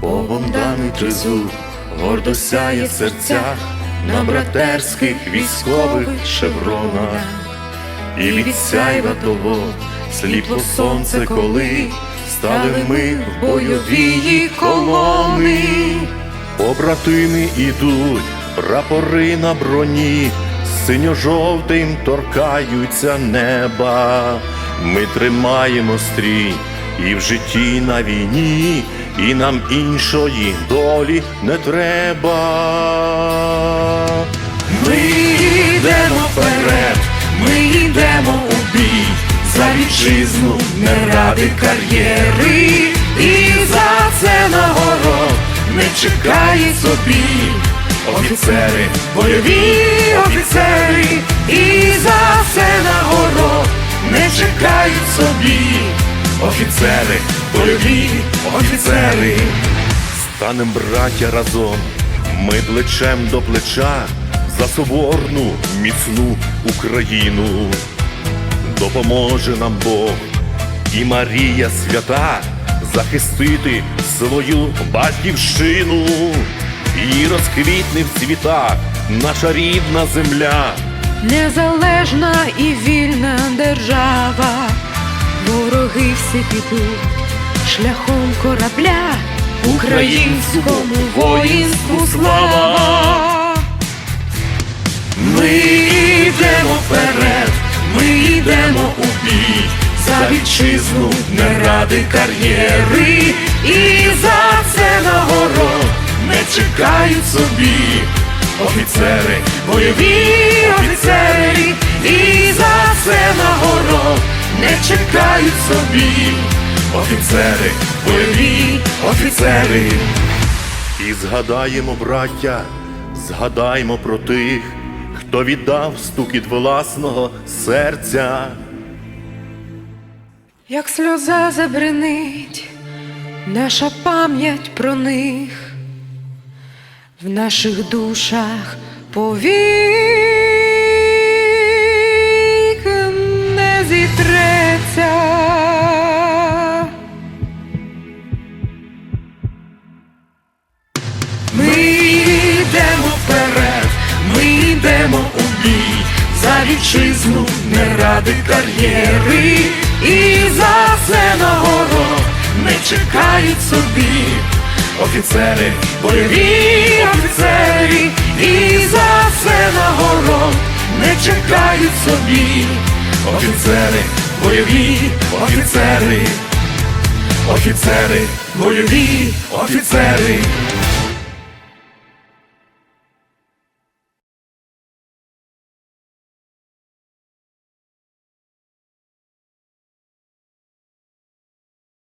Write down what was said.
Богом даний тризуб гордо сяє в серцях на братерських військових шевронах, і від сяйва того сліпло сонце, коли стали ми в бойовій колони, побратими ідуть, прапори на броні синьо-жовтим торкаються неба. Ми тримаємо стрій і в житті на війні, і нам іншої долі не треба. Ми йдемо вперед, ми йдемо у бій за вітчизну, не ради кар'єри, і за це нагород не чекає собі. Офіцери, бойові офіцери, і за це нагород не чекають собі. Офіцери, бойові офіцери. Станем браття разом, ми плечем до плеча за соборну міцну Україну. Допоможе нам Бог і Марія свята захистити свою батьківщину і розквітне в цвітах наша рідна земля. Незалежна і вільна держава, вороги всі підуть шляхом корабля, українському воїнству слава. Ми йдемо вперед, ми йдемо у бій за вітчизну, не ради кар'єри, і за це нагород не чекають собі. Офіцери, бойові офіцери, і за це нагород не чекають собі. Офіцери, бойові офіцери. І згадаємо, браття, згадаймо про тих, хто віддав стукіт власного серця. Як сльоза забринить, наша пам'ять про них в наших душах повік не зітреться. Ми йдемо вперед, ми йдемо у бій за вітчизну, не ради кар'єри, і за це нагород не чекають собі. Офіцери, бойові офіцери, і за це нагород не чекають собі. Офіцери, бойові офіцери, офіцери, бойові офіцери.